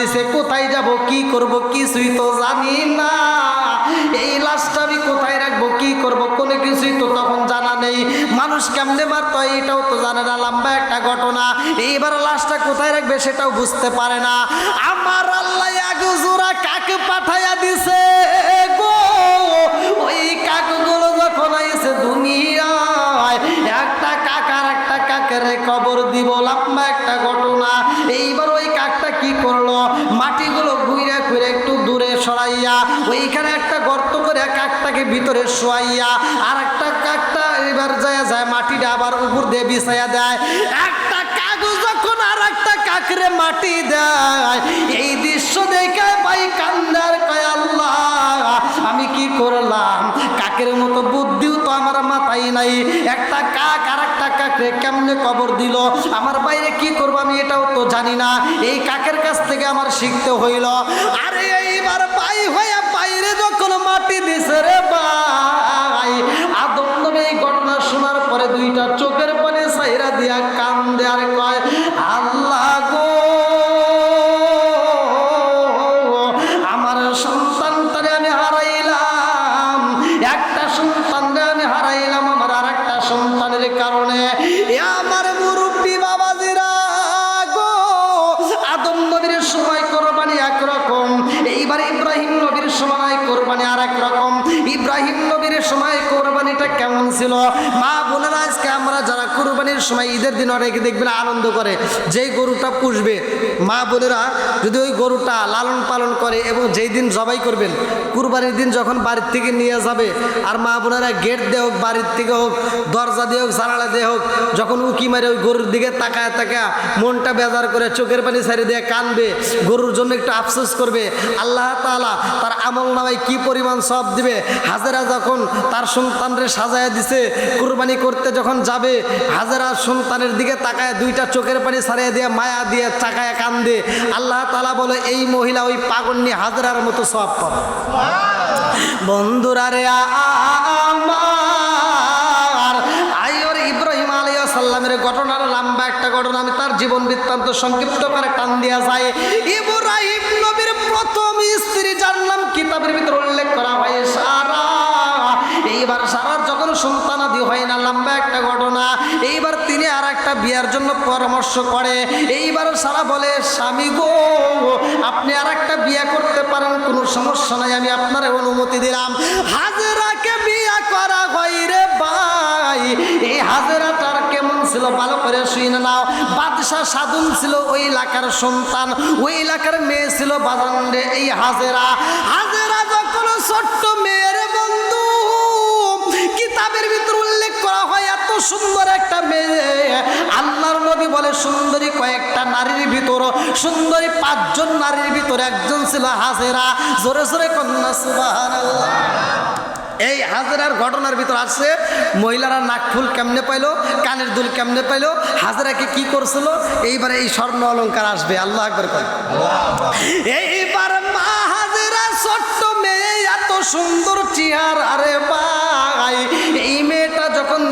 দিছে, কোথায় যাব, কি করব, কিছুই তো জানি না। এই লাশটা আমি কোথায় রাখব, কি করব, কোনো কিছুই তো তখন জানা নেই। মানুষ কেমনে মারতো এটাও তো জানে না, লম্বা একটা ঘটনা। এইবার লাশটা কোথায় রাখবে সেটাও বুঝতে পারে না। আমার আল্লাহ জোড়া কাকে পাঠাইয়া দিছে গো। ওই কাকগুলো যখন আইছে দুনিয়ায়, একটা কাকার একটা কাকের কবর দিব ভিতরে শোয়াইয়া আর একটা কাকটা এবার যায় যায়, মাটিটা আবার উপর দিয়ে বিছাইয়া দেয়। একটা কাগজ যখন আর একটা কাকরে মাটি দেয়, এই দৃশ্য দেখে ভাই কান্দার কয়, আল্লাহ, আমি কি করলাম? কাকের মতো বুদ্ধিও তো আমার মাথায় নাই। একটা কাক আর একটা কাকরে কেমনে কবর দিল? আমার বাইরে কি করব আমি এটাও তো জানি না। এই কাকের কাছ থেকে আমার শিখতে হইল। আরে এইবার বাই হয়ে বাইরে যখন মাটি দিছে রে ঈদের দিন অনেকে দেখবেন আনন্দ করে। যেই গরুটা পুষবে, মা বোনেরা যদি ওই গরুটা লালন পালন করে এবং যেই দিন জবাই করবেন, কুরবানির দিন যখন বাড়ির থেকে নিয়ে যাবে, আর মা বোনেরা গেট দিয়ে হোক, বাড়ির থেকে হোক, দরজা দিয়ে হোক, জানালা দিয়ে হোক, যখন উকি মারে ওই গরুর দিকে তাকায় তাকা মনটা বেজার করে চোখের পানি ছাড়ি দিয়ে কানবে, গরুর জন্য একটু আফসোস করবে। আল্লাহ তাআলা তার আমল নামায় কি পরিমাণ সব দিবে? হাজারা যখন তার সন্তানরে সাজায় দিছে, কুরবানি করতে যখন যাবে, হাজারা সন্তানের দিকে তাকায়, দুইটা চোখের পানি ছাড়িয়ে দিয়ে, মায়া দিয়ে তাকায় কান্দে আল্লাহ তাআলা বলে, এই মহিলা ওই পাগন্নি হাজারার মতো সব পাবে। বন্ধুরা রে ঘটনার লম্বা একটা ঘটনা আমি তার জীবন বৃত্তান্ত সংক্ষিপ্ত করে টান দিয়া যায় ইব্রাহিম নবীর প্রথম স্ত্রী জানলাম কিতাবের ভিতরে পরামর্শ করে। এইবার সারা বলে, স্বামী গো, আপনি আর একটা বিয়ে করতে পারেন, কোনো সমস্যা নাই, আমি আপনার অনুমতি দিলাম। হাজেরাকে বিয়া করা হয় রে ভাই। এই হাজেরাটার কেমন ছিল, ভালো করে শুনে নাও। বাদশাহ সাধুন ছিল ওই এলাকার সন্তান, ওই এলাকার মেয়ে ছিল বাজানরে এই হাজেরা হাজেরা। সুন্দর একটা মেয়ে। আল্লাহর নবী বলে, সুন্দরী কয়েকটা নারীর ভিতর, সুন্দরী পাঁচজন নারীর ভিতর একজন ছিল হাজেরা। জোরে জোরে কন্যা, সুবহানাল্লাহ। এই হাজারার ঘটনার ভিতর আসছে, মহিলারা নাকফুল কেমনে পাইলো, কানের দুল কেমনে পাইলো হাজারাকে কি করছিল? এইবারে এই স্বর্ণ অলংকার আসবে, আল্লাহ একবার এইবার মা হাজারা ছোট্ট মেয়ে, এত সুন্দর চেহার আরে ভাই। এই যখন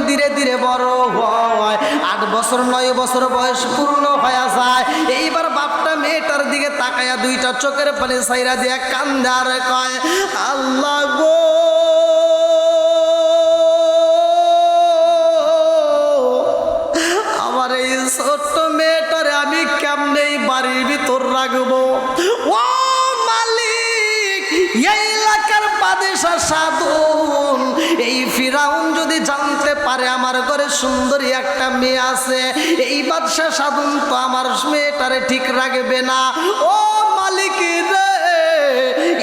ধীরে ধীরে বড় হয়। আট বছর, নয় বছর বয়স পূর্ণ হয়ে যায়। এইবার বাপটা মেয়েটার দিকে তাকায়া দুইটা চোখের পানি সাইরা দিয়ে কান্দার কয়, আল্লাহ গো! সুন্দরী একটা মেয়ে আছে। এই বাদশা সাধন তো আমার মেয়েটারে ঠিক রাখবে না। ও মালিক রে,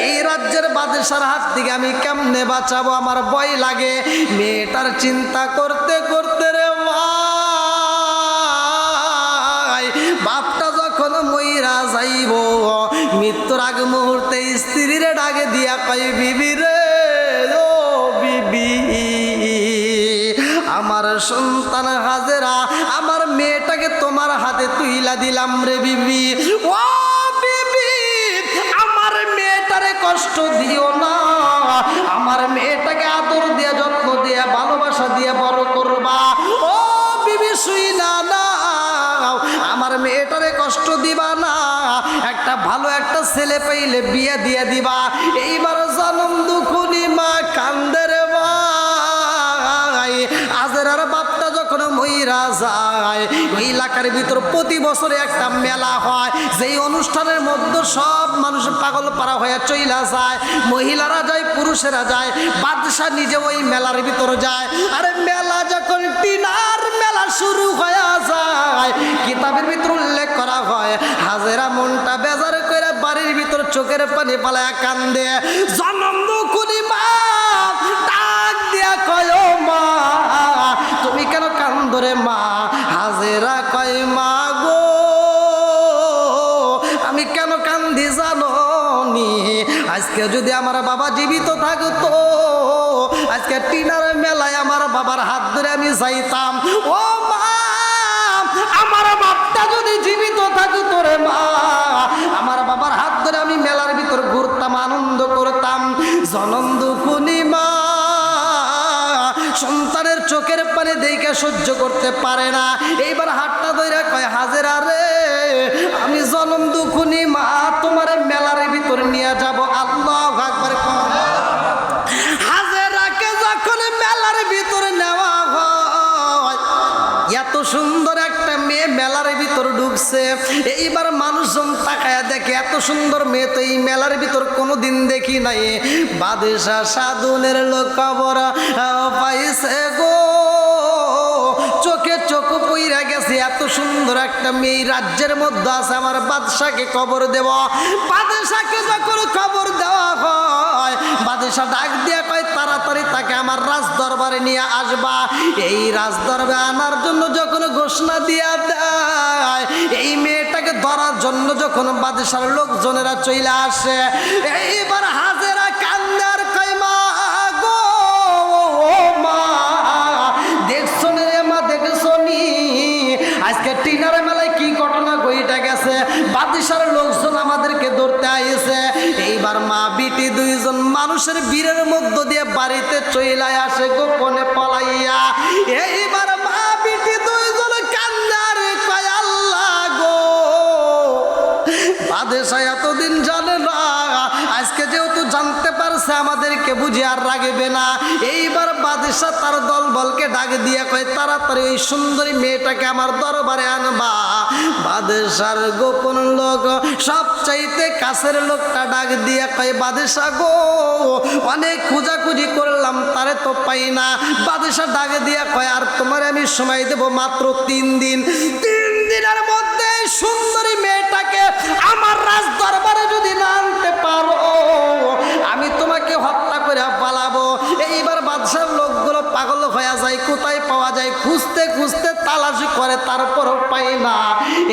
এই রাজ্যের বাদশার হাত থেকে আমি কেমনে বাঁচাবো? আমার ভয় লাগে। মেয়েটার চিন্তা করতে করতে রে বাপটা যখন মইরা যাইব, মৃত্যুর আগ মুহূর্তে স্ত্রীর ডাকে দিয়া পাই বিবি সন্তান হাজেরা, আমার মেয়েটাকে তোমার হাতে তুইলা দিলাম রে বিবি। ও বিবি, আমার মেয়েটারে কষ্ট দিও না। আমার মেয়েটাকে আদর দিয়ে, যত্ন দিয়ে, ভালোবাসা দিয়ে বড় করবা। ও বিবি, শুই না। আমার মেয়েটারে কষ্ট দিবা না। একটা ভালো একটা ছেলে পাইলে বিয়ে দিয়ে দিবা। এইবার যায়। ওই এলাকার ভিতর প্রতি বছরে একটা মেলা হয়। যেই অনুষ্ঠানের মধ্যে সব মানুষ পাগল পাড়া হয়ে চইলা যায়। মহিলারা যায়, পুরুষেরা যায়। বাদশাহ নিজে ওই মেলার ভিতর যায়। আরে মেলা যখন টিনার মেলা শুরু হয়ে যায়, কিতাবের ভিতর উল্লেখ করা হয়, হাজেরা মনটা বেজার করে বাড়ির ভিতর চোখের পানি পালায় কান্দে। জনম দুকুনি মা আজকে যদি আমার বাবা জীবিত থাকতো, আজকে টিনার মেলায় আমার বাবার হাত ধরে আমি যাইতাম। ও মা, আমার বাপটা যদি জীবিত থাকতো রে মা, আমার বাবার হাত ধরে আমি মেলার ভিতর ঘুরতাম, আনন্দ করতাম। জনন্দ মা, সন্তানের চোখের পানি দেখে সহ্য করতে পারে না। এইবার হাতটা ধরে কয়, হাজেরা রে, আমি জনম দুখুনি, মা, তোমার মেলার ভিতর নিয়ে যাব। আল্লাহ একবার এত সুন্দর একটা মেয়ে মেলার ভিতর ঢুকছে। এইবার মানুষজন তাকায়া দেখে এত সুন্দর মেয়ে তো এই মেলার ভিতর কোনোদিন দেখি নাই। বাদেশা সাধুনের লোক খবর পাইছে গো। চোখে চোখ পইরা গেছে, এত সুন্দর একটা মেয়ে রাজ্যের মধ্যে আছে, আমার বাদশাকে খবর দেব। বাদশাকে যখন খবর দেওয়া হয়, বাদশাহ ডাক দিয়ে কয়, তাড়াতাড়ি তাকে আমার রাজ দরবারে নিয়ে আসবা। এই রাজ দরবারে আনার জন্য যখন ঘোষণা দিয়া দেয়, এই মেয়েটাকে ধরার জন্য যখন বাদশার লোকজনেরা চলে আসে, এইবার হাজেরা কান্দার টিনার মেলায় কি ঘটনা গেছে? লোকজন আমাদেরকে ধরতে এইবার মা বিটি দুইজন মানুষের বীরের মধ্য দিয়ে বাড়িতে চইলায় আসে, গোপনে পলাইয়া এইবার বাদেশা এতদিন জানে না। আজকে যেহেতু জানতে পারছে, আমাদেরকে বুঝে আর রাগবে না। এইবার তার দল বলকে ডাক দিয়ে কয়, তাড়াতাড়ি ওই সুন্দরী মেয়েটাকে আমার দরবারে আনবা। গোপন লোক কাছের লোকটা ডাক দিয়ে কয় বাদেশা গো, অনেক খোঁজাখুঁজি করলাম, তারে তো পাই না। বাদেশা ডাক দিয়ে কয়, আর তোমার আমি সময় দেব মাত্র তিন দিন। তিন দিনের মধ্যে সুন্দরী মেয়েটাকে আমার রাজ দরবারে যদি না আনতে পারো, আমি তোমাকে হত্যা করে পালাবো। এইবার বাদশার লোকগুলো পাগল হয়ে যায়, কোথায় পাওয়া যায়? খুঁজতে খুঁজতে তালাশি করে, তারপরও পাই না।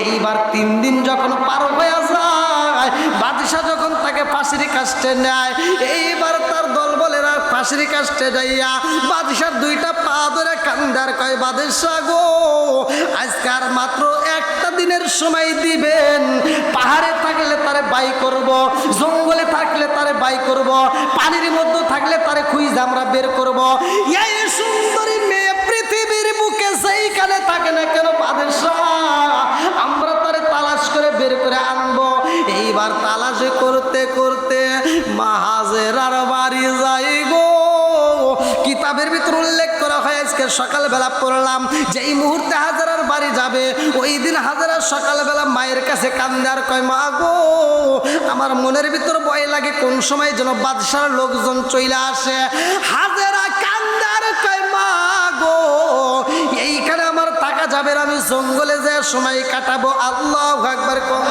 এইবার তিন দিন যখন পার হয়ে যায়, বাদশাহ যখন তাকে ফাঁসির কাস্টে নেয়, এইবার তার বলে কাস্টে যাইয়া বাদশার দুইটা পা ধরে কান্দার কয় বাদশাহ গো, আজকার মাত্র একটা দিনের সময় দিবেন। পাহাড়ে থাকলে তারে বাই করব, জঙ্গলে থাকলে তারে বাই করব, পানির মধ্যে থাকলে তারে খুঁজ আমরা বের করব। এই সুন্দরী মেয়ে পৃথিবীর বুকে সেইখানে থাকে না কেন বাদশাহ সকালবেলা পড়লাম যে এই মুহূর্তে হাজারার বাড়ি যাবে ওই দিন হাজারার সকালবেলা মায়ের কাছে কান্দে আর কয় মা গো আমার মনের ভিতর ভয় লাগে কোন সময় যেন বাদশার লোকজন চলে আসে। হাজারা কান্দে আর কয় মা গো এইখানে আমার টাকা যাবে আমি জঙ্গলে যে সময় কাটাবো আল্লাহ একবার কম।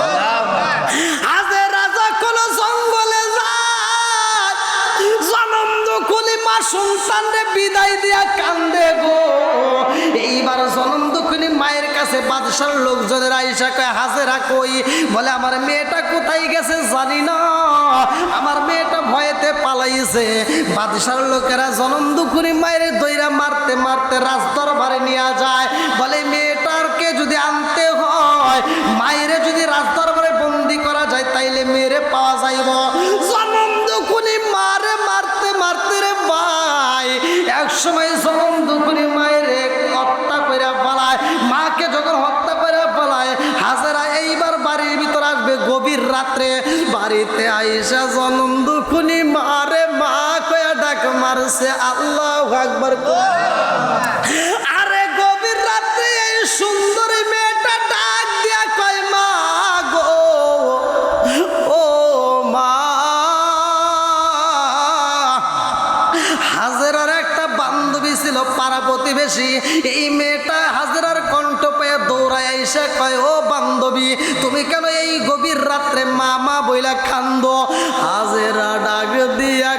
দুখুলি মা সন্তানরে বিদায় দিয়া কান্দে গো। এইবার জনম দুখুলি মায়ের কাছে বাদশার লোকজনের আইসা কয়, হাজেরা কই? বলে, আমার মেয়েটা কোথায় গেছে জানি না। আমার মেয়েটা ভয়েতে পালাইছে। বাদশার লোকেরা জনম দুখুনি মায়ের দইরা মারতে মারতে রাজ দরবারে নিয়ে যায়। বলে, মেয়েটারকে যদি আনতে হয়, মায়েরে যদি সময় জনম দুপুরি মায়ের হত্যা করে পালায়, মাকে যখন হত্যা করে পালায়, হাজারা এইবার বাড়ির ভিতর আসবে গভীর রাত্রে। বাড়িতে আইসা জনম দুখুনি মারে, মা কয়া ডাক মারছে, আল্লাহ আকবার প্রতিবেশী এই মেয়েটা হাজরার কণ্ঠ পেয়ে দৌড়ায় এসে কয়, ও বান্ধবী, তুমি কেন এই গভীর রাত্রে মামা বইলা খান্দ হাজেরা ডাক দিয়া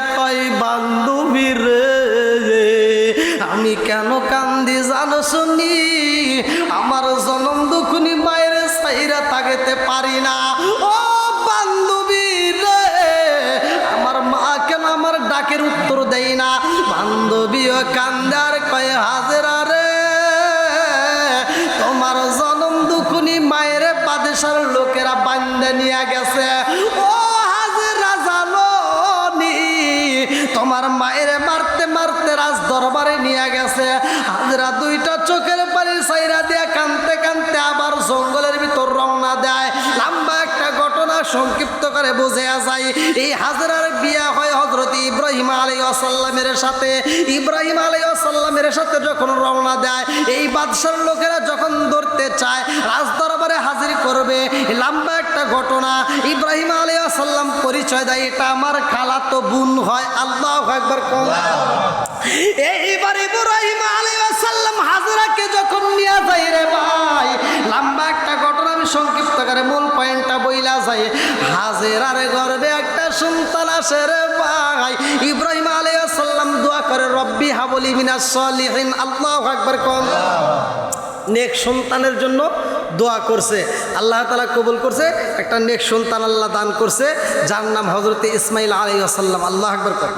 রওনা দেয়। লম্বা একটা ঘটনা সংক্ষিপ্ত করে বোঝা যায়। এই হাজরার বিয়া হয় হজরত ইব্রাহিম আলী আসাল্লামের সাথে। ইব্রাহিম আলী আসাল্লামের সাথে যখন রওনা দেয়, এই বাদশার লোকেরা যখন ধরতে চায়, রাজ দরবারে হাজির করবে। লম্বা একটা ঘটনা, ইব্রাহিম আলী আসাল্লাম পরিচয় দেয়, এটা আমার খালা তো বোন হয়। আল্লাহ একবার কম এইবার ইব্রাহিম আলী আসাল্লাম হাজরাকে যখন নিয়ে যায় রে ভাই, লম্বা একটা সংক্ষিপ্ত করে মূল পয়েন্টটা বইলা যায়, হাজেরার গর্বে একটা সন্তান আসে রে ভাই। ইব্রাহিম আলী আসাল্লাম দোয়া করে, রব্বি হাবলি মিনাস সলিহিন। আল্লাহ একবার কম নেক সন্তানের জন্য দোয়া করছে। আল্লাহ তালা কবুল করছে। একটা নেক সন্তান আল্লাহ দান করছে, যার নাম হজরত ইসমাইল আলী আসাল্লাম আল্লাহ একবার কর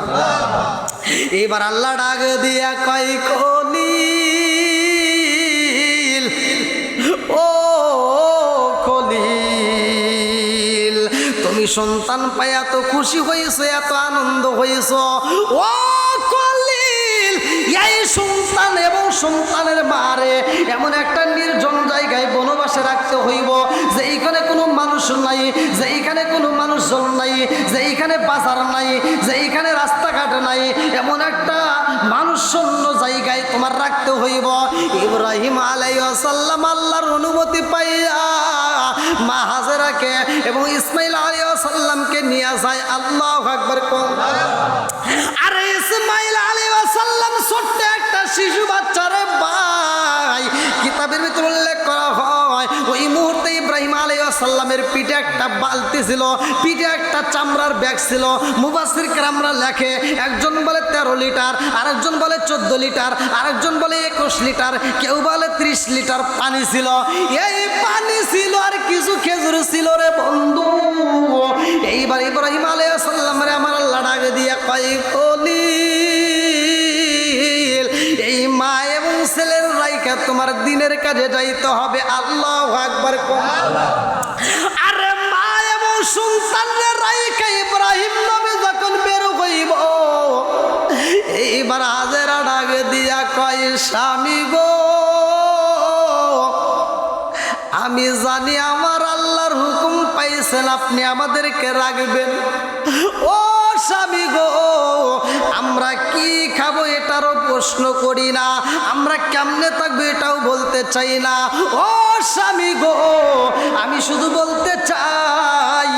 এবার আল্লাহ ডাক দিয়া কয় কলিল সন্তান পাই এত খুশি হয়েছে, এত আনন্দ হয়েছ। ও কলিল, এই সন্তান এবং সন্তানের মারে এমন একটা নির্জন জায়গায় বনবাসে রাখতে হইব, যে এইখানে কোনো মানুষ নাই, যে এইখানে কোনো মানুষজন নাই, যে এইখানে বাজার নাই, যে এইখানে রাস্তাঘাট নাই, এমন একটা মানুষ শূন্য জায়গায় তোমার রাখতে হইব। ইব্রাহিম আলাইসাল্লাম আল্লাহর অনুমতি পাইয়া মা হাজেরাকে এবং ইসমাইল আলাইসাল্লামকে নিয়ে যায়। আল্লাহ আকবর আরে ইসমাইল আলী সাল্লাম ছোট্ট একটা শিশু বাচ্চারে ভাই, কিতাবের ভিতরে উল্লেখ করা হয়, ওই মুহূর্তে সাল্লামের পিঠে একটা বালতি ছিল, পিঠে একটা চামড়ার ব্যাগ ছিল। মুবাসির কামরা লেখে, একজন বলে তেরো লিটার, আরেকজন বলে চোদ্দ লিটার, আরেকজন বলে একুশ লিটার, কেউ বলে ত্রিশ লিটার পানি ছিল। এই পানি ছিল আর কিছু খেজুর ছিল রে বন্ধু। এইবার ইব্রাহিম আলী সাল্লামের আমার আল্লাহ ডাকে দিয়ে কয় কলিল এই মা এবং ছেলের রাইকা তোমার দিনের কাজে যাইতে হবে, আল্লাহ স্বামী গো। আমি জানি আমার আল্লাহর হুকুম পাইছেন, আপনি আমাদেরকে রাখবেন। ও স্বামী গো, আমরা কি খাব এটারও প্রশ্ন করি না। আমরা কেমনে থাকব এটাও বলতে চাই না। ও স্বামী গো, আমি শুধু বলতে চাই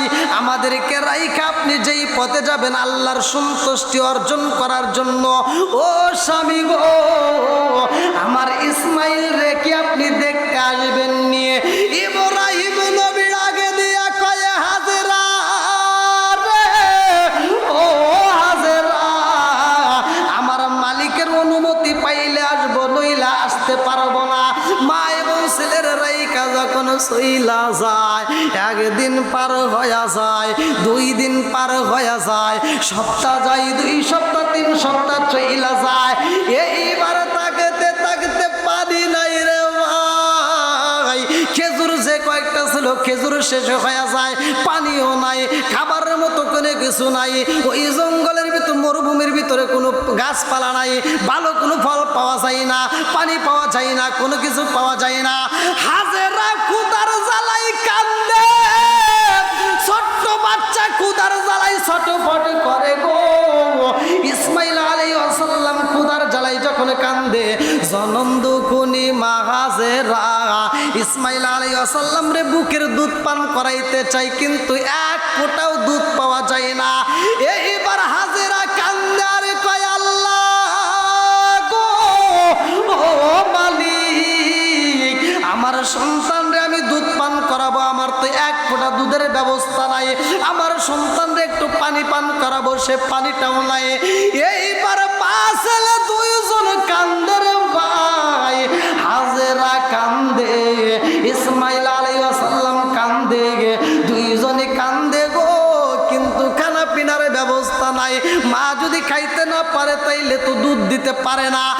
আমাদেরকে রাইখা আপনি যেই পথে যাবেন, আল্লাহর সন্তুষ্টি অর্জন করার জন্য। ও স্বামী গো, আমার ইসমাইল রেখে আপনি দেখতে আসবেন নিয়ে? ও আমার মালিকের অনুমতি পাইলে আসব, নইলা আসতে পারব না। মা এবং ছেলের রাইকা যখন সইলা যায় একদিন পার হয়ে যায়, দুই দিন পার হয়ে যায়, সপ্তাহ যায়, দুই সপ্তাহ, তিন সপ্তাহ চইলা যায়। এইবার তাকতে তাকতে পারি নাই রে ভাই। খেজুর যে কয়েকটা ছিল, খেজুর শেষ হয়ে যায়, পানিও নাই, খাবারের মতো কোনো কিছু নাই। ওই জঙ্গলের ভিতর, মরুভূমির ভিতরে কোনো গাছপালা নাই, ভালো কোনো ফল পাওয়া যায় না, পানি পাওয়া যায় না, কোনো কিছু পাওয়া যায় না। হাজেরা ছটফট করে গো। ইসমাইল আলী আসাল্লাম খুদার জ্বালাই যখন কান্দে, জনম দুকুনি মাহাজেরা। ইসমাইল আলী আসাল্লাম রে বুকের দুধ পান করাইতে চাই কিন্তু এক ফোঁটাও দুধ পাওয়া যায় না। এইবার হাজেরা পানিটাও নাই। এইবার দুইজন কান্দের ভাই। হাজেরা কান্দে, ইসমাইল আলাইসাল্লাম কান্দে, দুইজনে কান্দে গো। কিন্তু খানা পিনার ব্যবস্থা নাই। মা যদি খাইতে না পারে, তাইলে তো দুধ দিতে পারে না।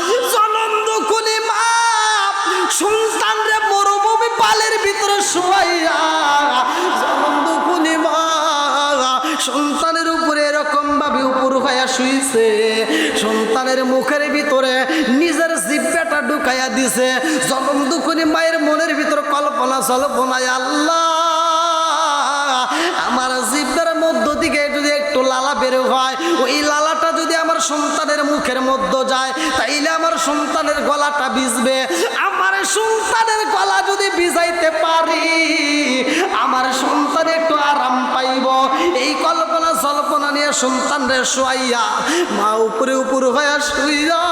দিছে। জনম দুখুনি মায়ের মনের ভিতরে কল্পনা জল্পনায় আল্লাহ আমার জিব্বার সন্তানের মুখের মধ্যে যায়, তাইলে আমার সন্তানের গলাটা ভিজবে। আমার সন্তানের গলা যদি ভিজাইতে পারি, আমার সন্তান একটু আরাম পাইব। এই কল্পনা জল্পনা নিয়ে সন্তানরে শোয়াইয়া মা উপরে উপর হয়ে শুইয়া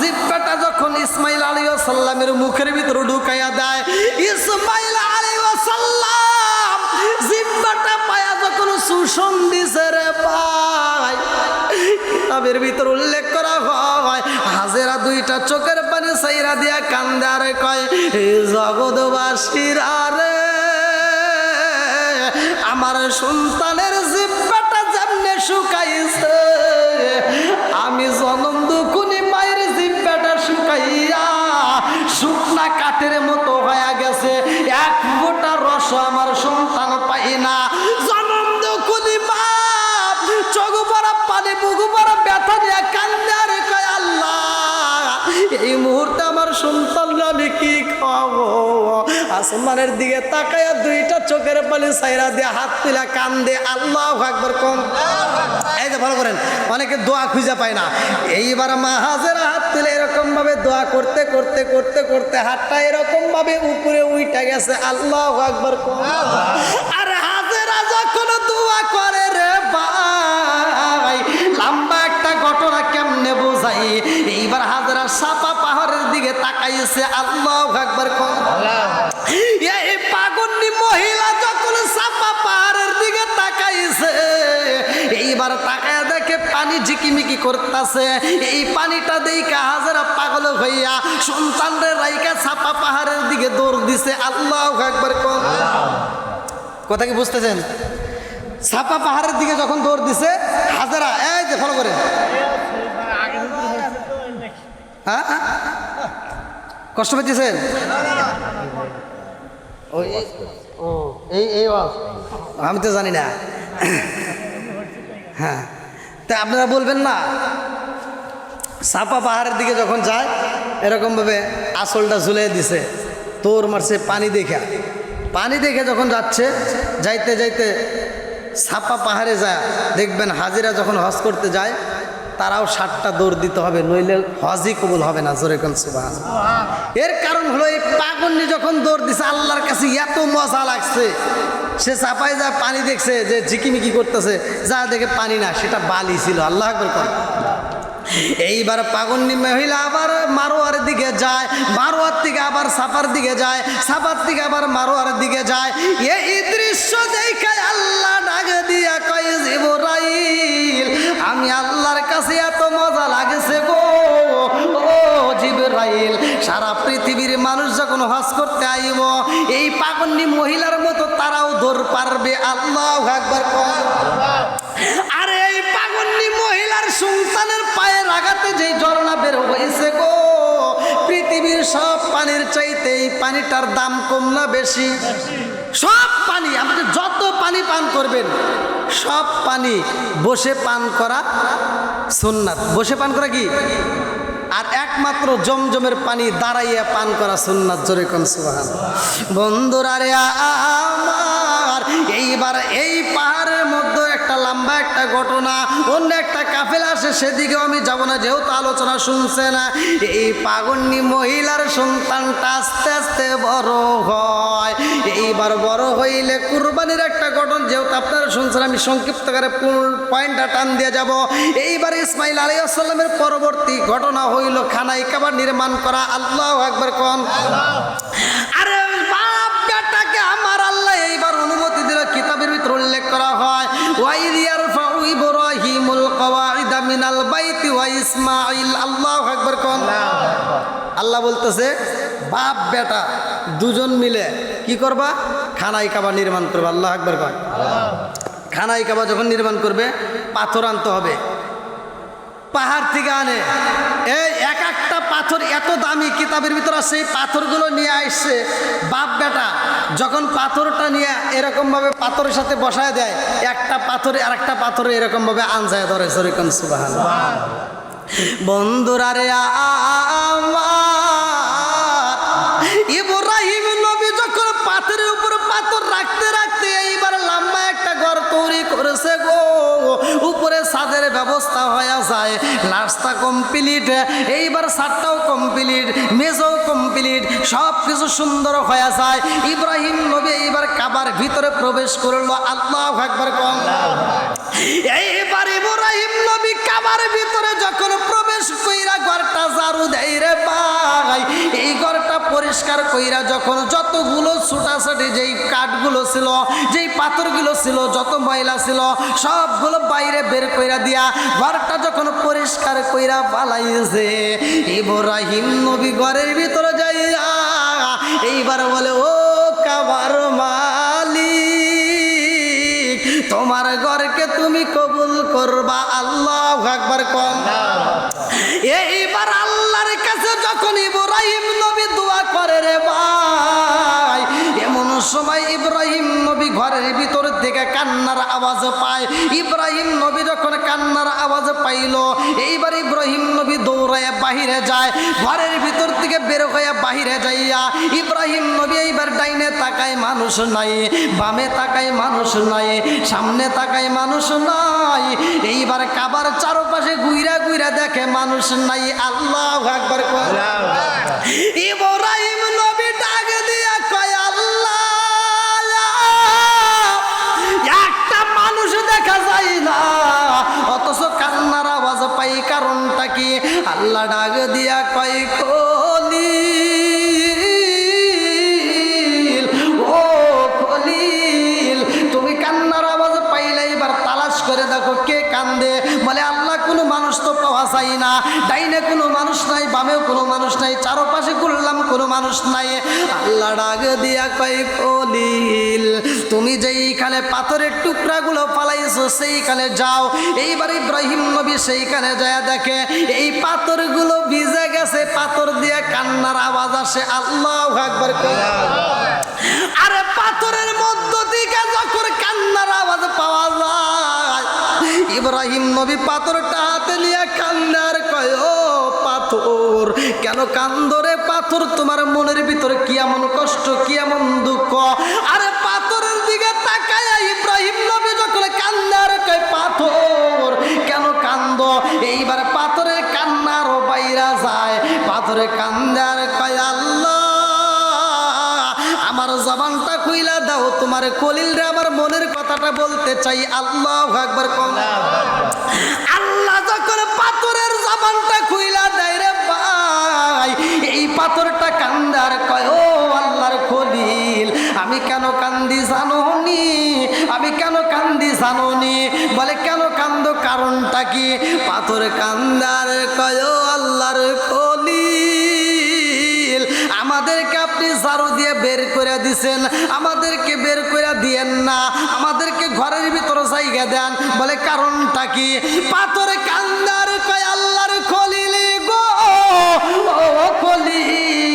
জিব্বাটা যখন ইসমাইল আলী সাল্লামের মুখের ভিতরে ঢুকাইয়া দেয়, ইসমাইল আলী সাল্লাম জিব্বাটা পায়া যখন সুষম দিছে রে ভাই কিতাবের ভিতর উল্লেখ করা হয়, হাজেরা দুইটা চোখের পানি সাইরা দিয়া কান্দে আর কয় হে জগৎবাসীরা রে আমার সন্তানের জিব্বাটা যেমনে শুকাইছে, আমি জনম দুকুনি মায়ের জিব্বাটা শুকাইয়া শুকনা কাঠের মতো আসমানের দিকে তাকায়া দুইটা চোখের পানি সাইরা দিয়ে হাত তুলা কান্দে, আল্লাহ একবার কম। এই যে ভালো করেন, অনেকে দোয়া খুঁজে পায় না। এইবার মা হাজেরা হাত তুলে এরকম ভাবে দোয়া করতে করতে করতে করতে হাতটা এরকম ভাবে উপরে উইটা গেছে, আল্লাহ একবার কম। আর হাজেরা যখন দোয়া করে রে ভাই, লম্বা একটা ঘটনা কেমনে বোঝাই? এইবার হাজরা সাপা পাহাড়ের দিকে তাকাইছে, আল্লাহ একবার কম। ঝিকিমিকি করতেছে? এই পানিটা দেখে হাজারা পাগল হইয়া সন্তানদের রাইকা ছাপা পাহাড়ের দিকে দৌড় দিছে। আল্লাহ একবার কথা কি বুঝতেছেন? ছাপা পাহাড়ের দিকে যখন দৌড় দিছে, হাজারা, এই যে ফলো করে হ্যাঁ? কষ্ট পেতেছেন এই এই আমি তো জানি না। হ্যাঁ। তা আপনারা বলবেন না? সাপা পাহাড়ের দিকে যখন যায়, এরকমভাবে আসলটা ঝুলে দিছে, তোর মারছে পানি দেখে। পানি দেখে যখন যাচ্ছে, যাইতে যাইতে সাপা পাহাড়ে যায়, দেখবেন হাজিরা যখন হজ করতে যায়, তারাও ষাটটা দৌড় দিতে হবে, নইলে হজই কবুল হবে না, জোরে কোন সুবাহ এর কারণ হলো এই পাগন্নি যখন দৌড় দিছে, আল্লাহর কাছে এত মজা লাগছে। সে চাপায় যা পানি দেখছে, যে ঝিকিমিকি করতেছে, যা দেখে পানি না, সেটা বালি ছিল। আল্লাহ আকবর এইবার পাগন্নি মহিলা আবার মারোয়ার দিকে যায়, মারোয়ার থেকে আবার সাপার দিকে যায় সাপার থেকে আবার মারোয়ার দিকে যায়। এই দৃশ্য দেখে আল্লাহ ডাক দিয়া কয়, জিবরাইল, আমি আল্লাহর কাছে এত মজা লাগছে গো। ও জিবরাইল, সারা পৃথিবীর মানুষ যখন হজ করতে আইব, এই পাগন্নি মহিলার দৌড় পারবে, আল্লাহ একবার আরে এই পাগন্নি মহিলার সন্তানের পায়ের আঘাতে যে ঝর্ণা বের হয়েছে গো, পৃথিবীর সব পানির চাইতে এই পানিটার দাম কম না বেশি? সব পানি, আপনি যত পানি পান করবেন, সব পানি বসে পান করা সুন্নাত। বসে পান করা কি? আর একমাত্র জমজমের পানি দাঁড়াইয়া পান করা সুন্নাত, জোরে কোন সুবাহান বন্ধুরা রে আমার এইবার এই পাহাড়ের মধ্যে একটা লম্বা একটা ঘটনা, অন্য একটা কাফেলা আসে, সেদিকেও আমি যাব না, যেহেতু আলোচনা শুনছে না। এই পাগন্নি মহিলার সন্তানটা আস্তে আস্তে বড় হয়। এইবার বড় হইলে কুরবানির একটা ঘটনা, যেহেতু আপনারা শুনছেন, আমি সংক্ষিপ্ত করে পয়েন্টটা টান দিয়ে যাব। এইবার ইসমাইল আলী আসাল্লামের পরবর্তী ঘটনা হইল খানাই কাবার নির্মাণ করা। আল্লাহ একবার কন? আরে কিতাবের ভিতর উল্লেখ করা হয় আল্লাহু বলতেছে, বাপ, বেটা দুজন মিলে কি করবা? খানাই কাবা নির্মাণ করবে। আল্লাহ আকবার কন খানাই কাবা যখন নির্মাণ করবে, পাথর আনতে হবে। পাহাড় থেকে আনে। এই এক একটা পাথর এত দামি কিতাবের ভিতরে সেই পাথরগুলো নিয়ে আসছে বাপ বেটা যখন পাথরটা নিয়ে এরকমভাবে পাথরের সাথে বসায় দেয় একটা পাথরে আর একটা পাথরে এরকমভাবে আনজায় ধরে সরিকন সুবাহ বন্ধুরা রে আমার ছাদের ব্যবস্থা হয়ে যায়। নার্সটা কমপ্লিট এইবার সারটাও কমপ্লিট মেজও কমপ্লিট সব কিছু সুন্দর হয়ে যায়। ইব্রাহিম নবী এইবার কাবার ভিতরে প্রবেশ করল। আল্লাহ একবার কম এইবার ইব্রাহিম কাবার ভিতরে যখন প্রবেশ কইরা ঘরটা ঝাড়ু দেয় রে ভাই, এই ঘরটা পরিষ্কার কইরা যখন যতগুলো ছুটাছাটি যেই কাঠগুলো ছিল, যেই পাথরগুলো ছিল, যত ময়লা ছিল, সবগুলো বাইরে বের কইরা দিয়া ঘরটা যখন পরিষ্কার কইরা পালাইছে ইব্রাহিম নবী ঘরের ভিতরে যাইয়া এইবার বলে, ও কাবার মালিক, তোমার ঘরকে তুমি কবুল করবা আল্লাহ। সময় ইব্রাহিম নবী ঘরের ভিতর থেকে কান্নার আওয়াজ পায়। ইব্রাহিম নবী যখন কান্নার আওয়াজ পাইল এইবার ইব্রাহিম নবী দৌড়ায় বাহিরে যায়। ঘরের ভিতর থেকে বের হয়ে বাহিরে যাইয়া ইব্রাহিম নবী এইবার ডাইনে তাকায় মানুষ নাই বামে তাকায় মানুষ নাই সামনে তাকায় মানুষ নাই। এইবার কাবার চারপাশে গুইরা গুইরা দেখে মানুষ নাই। আল্লাহ একবার ইব্রাহিম সেইখানে যাও। এইবার ইব্রাহিম নবী সেইখানে যায়, দেখে এই পাথরগুলো ভিজে গেছে, পাথর দিয়ে কান্নার আওয়াজ আসে। আল্লাহ একবার আরে পাথরের মধ্য থেকে যখন কান্নার আওয়াজ পাওয়া যায়, ইব্রাহিম নবী পাথরটা হাতে নিয়ে কান্নার কয়, ও পাথর, কেন কান্দরে পাথর? তোমার মনের ভিতরে কি এমন কষ্ট, কি এমন দুঃখ? আরে দাও তোমার কলিল রে আমার মনের কথাটা বলতে চাই। আল্লাহ একবার কম। আল্লাহ যখন পাথরের জবানটা খুইলা দেয় রে ভাই, এই পাথরটা কান্দার কয়, ও আল্লাহর কলিল আমি কেন কান্দি জানোনি? আমি কেন কান্দি জানোনি? বলে, কেন কান্দ কারণটা কি? পাথর কান্দার কয় দিছেন, আমাদেরকে বের করে দিয়েন না, আমাদেরকে ঘরের ভিতরে জায়গা দেন। বলে, কারণটা কি? পাথরে কান্দার কয় আল্লাহর খলিল গো। ও খলিল।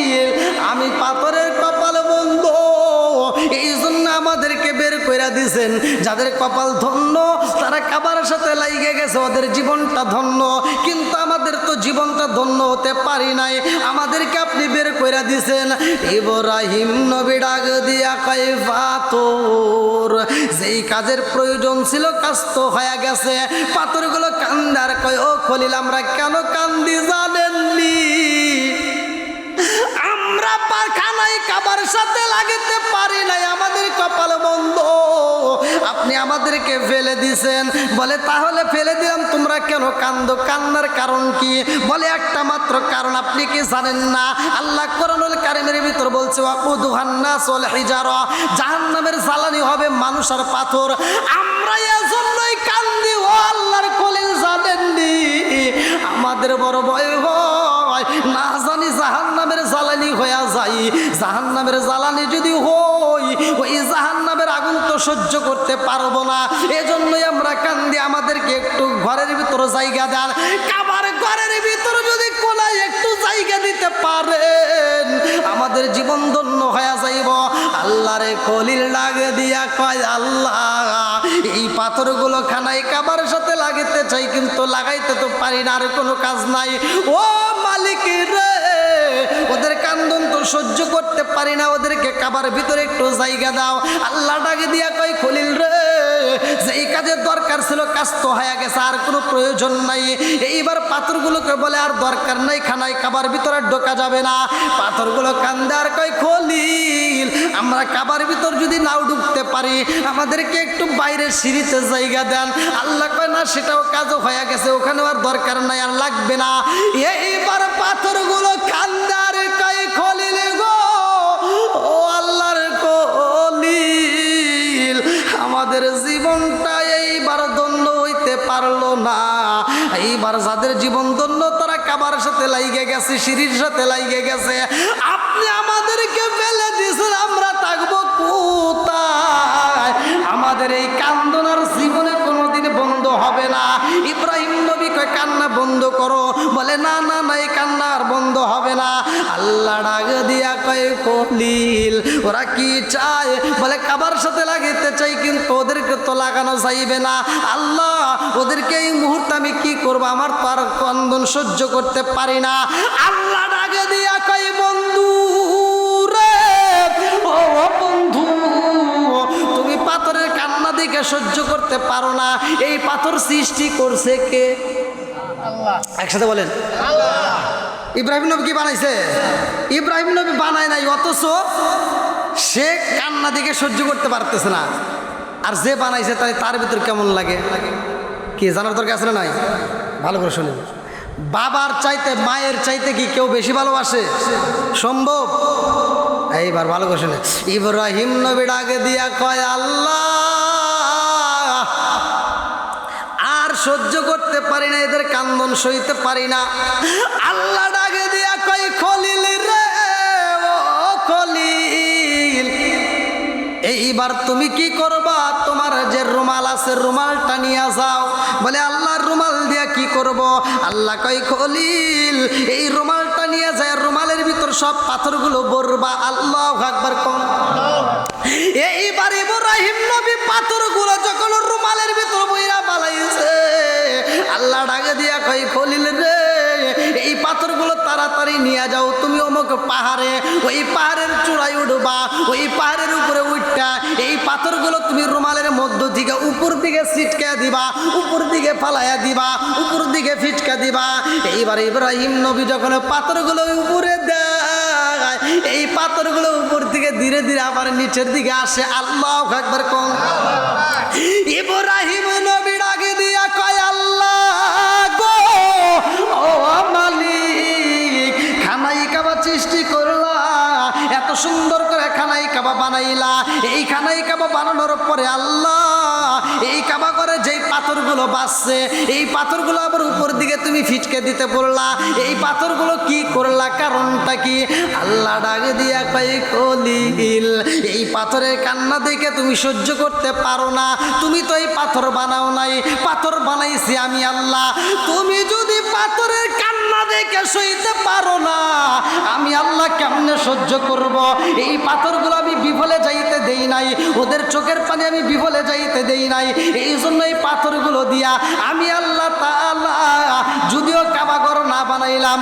দিছেন যাদের কপাল ধন্য, তারা কাবার সাথে লাইগে গেছে, ওদের জীবনটা ধন্য। কিন্তু আমাদের তো জীবনটা ধন্য হতে পারি নাই। আমাদেরকে আপনি বের করে দিছেন, ইব্রাহিম নবী ডাক দিয়া কয়, পাথর। যেই কাজের প্রয়োজন ছিল, কাজ তো হয়ে গেছে। পাথরগুলো কান্দার কয়, ও খলিল, আমরা কেন কান্দি জানেননি? আমরা পারখানায় কাবার সাথে লাগিতে পারি আপনি আমাদেরকে ফেলে দিছেন। বলে, তাহলে ফেলে দিলাম, তোমরা কেন কান্দো? কান্নার কারণ কি? বলে, একটা মাত্র কারণ, আপনি কি জানেন না? আল্লাহ কোরআনুল কারিমের ভিতর বলছে ওয়াকুদুহান্না সোল হিজারা জাহান্নামের জ্বালানি হবে মানুষ আর পাথর। আমরা এজন্যই কান্দি, ও আল্লাহর কলিল জানেননি। আমাদের বড় ভয় হয়, না জানি জাহান্নামের জ্বালানি হইয়া যাই। জাহান নামের সহ্য করতে পারব না। এজন্যই আমরা কান্দি আমাদেরকে একটু ঘরের ভিতর জায়গা দেন। কাবার ঘরের ভিতর যদি কোনায় একটু জায়গা দিতে পারেন, আমাদের জীবন ধন্য হয়ে যাইব। আল্লাহরে কলিল লাগে দিয়া কয়, আল্লাহ, এই পাথরগুলো খানায় কাবার সাথে লাগাইতে চাই, কিন্তু লাগাইতে তো পারি না, আর কোনো কাজ নাই। ও মালিক রে, ওদের কান্দন তো সহ্য করতে পারি না, ওদেরকে কাবার ভিতরে একটু জায়গা দাও। আল্লাহ ডাকে দিয়া কয় খলিল রে যে এই কাজের দরকার ছিল কাজ তো হয়ে গেছে, আর কোনো প্রয়োজন নাই। এইবার পাথরগুলোকে বলে আর দরকার নাই, খানায় কাবার ভিতরে ঢোকা যাবে না। পাথরগুলো কান্দে আর কয়, খলিল, আমরা কাবার ভিতর যদি নাও ঢুকতে পারি, আমাদেরকে একটু বাইরের সিঁড়িতে জায়গা দেন। আল্লাহ কয়, না, সেটাও কাজও হয়ে গেছে ওখানে আর দরকার নাই, আর লাগবে না। এইবার পাথরগুলো কান্দার এইবার যাদের জীবন ধন্য, তারা কাবার সাথে লাইগে গেছে, সিঁড়ির সাথে লাইগে গেছে। আপনি আমাদেরকে ফেলে দিয়েছেন, আমরা থাকব কোথায়? আমাদের এই কান্দনার জীবনে কোনোদিন বন্ধ হবে না। ইব্রাহিম বন্ধ করো। বলে, না না না, এই কান্না আর বন্ধ হবে না। আল্লাহ ডাক দিয়া কয়, কলিল, ওরা কি চায়? বলে, কাবার সাথে লাগাইতে চাই, কিন্তু ওদেরকে তো লাগানো যাইবে না। আল্লাহ, ওদেরকে এই মুহূর্তে আমি কি করব? আমার আর কন্দন সহ্য করতে পারি না। আল্লাহ ডাকে দিয়া কয়, বন্ধু রে, ও বন্ধু, তুমি পাথরের কান্না দিকে সহ্য করতে পারো না। এই পাথর সৃষ্টি করছে কে? একসাথে বলেন। ইব্রাহিম নবী কি বানাইছে? ইব্রাহিম নবী বানায় নাই অথচ সে কান্না দিকে সহ্য করতে পারতেছে না। আর যে বানাইছে তাই তার ভিতর কেমন লাগে? কি জানার দরকার আছে না নাই? ভালো করে শুনুন। বাবার চাইতে মায়ের চাইতে কি কেউ বেশি ভালোবাসে? সম্ভব? এইবার ভালো করে শুনে ইব্রাহিম নবী ডাকে দিয়া কয় আল্লাহ। সহ্য করতে পারি না এদের কান্দন সইতে পারি না। আল্লাহ ডাকে দিয়া কই খলিল রে ও খলিল এইবার তুমি কি করবা? তোমার যে রুমাল আছে রুমালটা নিয়ে যাও। বলে আল্লাহর রুমাল দিয়া কি করব? আল্লাহ কই খলিল এই রুমালটা নিয়ে যায় রুমালের ভিতর সব পাথরগুলো বরবা আল্লাহ একবার কম এইবার ইব্রাহিম নবী পাথরগুলো যখন রুমালের ভিতর বইরা আল্লাহ ডাকে দিয়া কই খলিল রে, এই পাথরগুলো তাড়াতাড়ি নিয়ে যাও, তুমি অমুক পাহাড়ে, ওই পাহাড়ের চূড়ায় উঠবা, ওই পাহাড়ের উপরে উঠটা, এই পাথরগুলো তুমি রুমালের মধ্য থেকে উপর দিকে ছিটকা দিবা, উপর দিকে ফালাইয়া দিবা, উপর দিকে ফিটকা দিবা। এইবার ইব্রাহিম নবী যখন পাথরগুলো উপরে দেয়, এই পাথরগুলো উপর দিকে ধীরে ধীরে আবার নিচের দিকে আসে, আল্লাহ একবার কম। ইব্রাহিম বানানোর পরে আল্লাহ পাথরগুলো বাসছে এই পাথরগুলো আবার উপর দিকে তুমি ফিটকে দিতে পড়লা এই পাথরগুলো কি করলা, কারণটা কি? আল্লাহ ডাকে দিয়া কই কলিল, এই পাথরের কান্না দেখে তুমি সহ্য করতে পারো না, তুমি তো এই পাথর বানাও নাই, পাথর বানাইছি আমি আল্লাহ, তুমি যদি পাথরের কান্না দেখে সইতে পারো না, আমি আল্লাহ কেমনে সহ্য করব? এই পাথরগুলো আমি বিফলে যাইতে দেই নাই, ওদের চোখের পানি আমি বিফলে যাইতে দেই নাই এই জন্য এই পাথরগুলো দিয়া আমি আল্লাহ যদিও কাবাগর না বানাইলাম